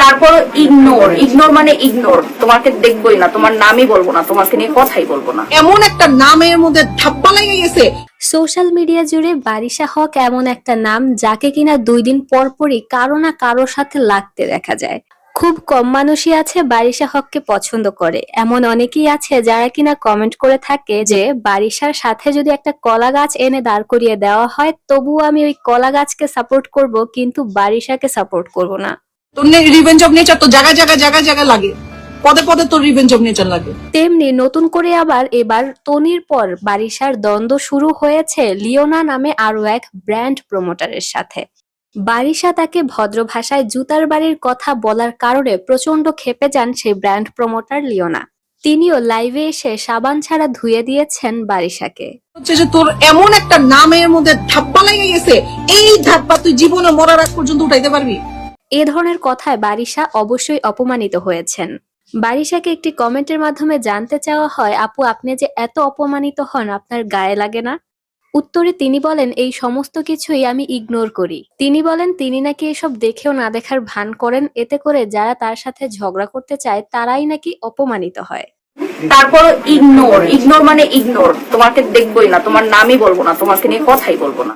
তারপর ignore ignore মানে ignore তোমাকে দেখবোই না তোমার নামই বলব না তোমাকে নিয়ে কথাই বলব না। এমন একটা নামের মধ্যে ধাপ্পা লেগে গেছে। সোশ্যাল মিডিয়া জুড়ে বারিশা হক এমন একটা নাম যাকে কিনা দুই দিন পর পরই কারও না কারোর সাথে লাগতে দেখা যায়। খুব কম মানুষই আছে বারিশা হককে পছন্দ করে। এমন অনেকেই আছে যারা কিনা কমেন্ট করে থাকে যে বারিশার সাথে যদি একটা কলা গাছ এনে দাঁড় করিয়ে দেওয়া হয় তবুও আমি ওই কলা গাছকে সাপোর্ট করব কিন্তু বারিশাকে সাপোর্ট করব না। তোর রিভেঞ্জ অফ নেচার তো জায়গা জায়গা জায়গা জায়গা লাগে। পদে পদে তোর রিভেঞ্জ অফ নেচার লাগে। তেমনি নতুন করে আবার এবার তনির পর বারিশার দ্বন্দ্ব শুরু হয়েছে লিওনা নামে আরও এক ব্র্যান্ড প্রমোটারের সাথে। বারিশা তাকে ভদ্র ভাষায় জুতার বাড়ির কথা বলার কারণে প্রচণ্ড খেপে যান সেই ব্র্যান্ড প্রমোটার লিওনা। তিনিও লাইভে এসে সাবান ছাড়া ধুয়ে দিয়েছেন বারিশাকে। হচ্ছে যে তোর এমন একটা নামের মধ্যে ধাপ্পা লেগে গেছে এই ধাপ্পা তুই জীবনে মরার আগ পর্যন্ত উঠাইতে পারবি? এ ধরনের কথায় বারিশা অবশ্যই অপমানিত হয়েছেন। বারিশাকে একটি কমেন্টের মাধ্যমে জানতে চাওয়া হয়, আপু, আপনি যে এত অপমানিত হন, আপনার গায়ে লাগে না? উত্তরে তিনি বলেন, এই সমস্ত কিছুই আমি ইগনোর করি। তিনি বলেন, তিনি নাকি এসব দেখেও না দেখার ভান করেন, এতে করে যারা তার সাথে ঝগড়া করতে চায়, তারাই নাকি অপমানিত হয়। তারপর ইগনোর ইগনোর মানে ইগনোর, তোমাকে দেখবোই না, তোমার নামই বলব না, তোমাকে নিয়ে কথাই বলব না।